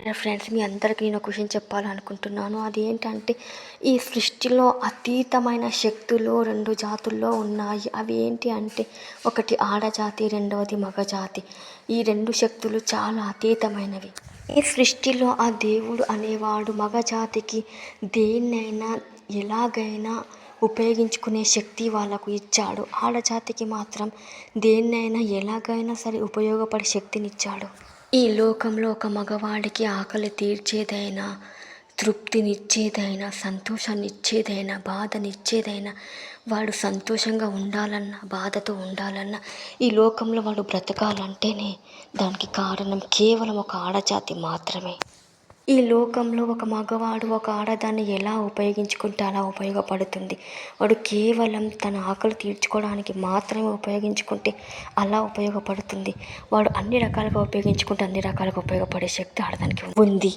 Friends మీ అందరికీ నేను ఒక విషయం చెప్పాలనుకుంటున్నాను. అదేంటంటే ఈ సృష్టిలో అతీతమైన శక్తులు రెండు జాతుల్లో ఉన్నాయి. అవి ఏంటి అంటే ఒకటి ఆడజాతి రెండవది మగజాతి ఈ రెండు శక్తులు చాలా అతీతమైనవి. ఈ సృష్టిలో ఆ దేవుడు అనేవాడు మగజాతికి దేన్నైనా ఎలాగైనా ఉపయోగించుకునే శక్తి వాళ్ళకు ఇచ్చాడు. ఆడజాతికి మాత్రం దేన్నైనా ఎలాగైనా సరే ఉపయోగపడే శక్తినిచ్చాడు. ఈ లోకంలో ఒక మగవాడికి ఆకలి తీర్చేదైనా తృప్తినిచ్చేదైనా సంతోషాన్నిచ్చేదైనా బాధనిచ్చేదైనా వాడు సంతోషంగా ఉండాలన్నా బాధతో ఉండాలన్నా ఈ లోకంలో వాడు బ్రతకాలంటేనే దానికి కారణం కేవలం ఒక ఆడజాతి మాత్రమే. ఈ లోకంలో ఒక మగవాడు ఒక ఆడదాన్ని ఎలా ఉపయోగించుకుంటే అలా ఉపయోగపడుతుంది? వాడు కేవలం తన ఆకలి తీర్చుకోవడానికి మాత్రమే ఉపయోగించుకుంటే అలా ఉపయోగపడుతుంది. వాడు అన్ని రకాలుగా ఉపయోగించుకుంటే అన్ని రకాలుగా ఉపయోగపడే శక్తి ఆడదానికి ఉంది.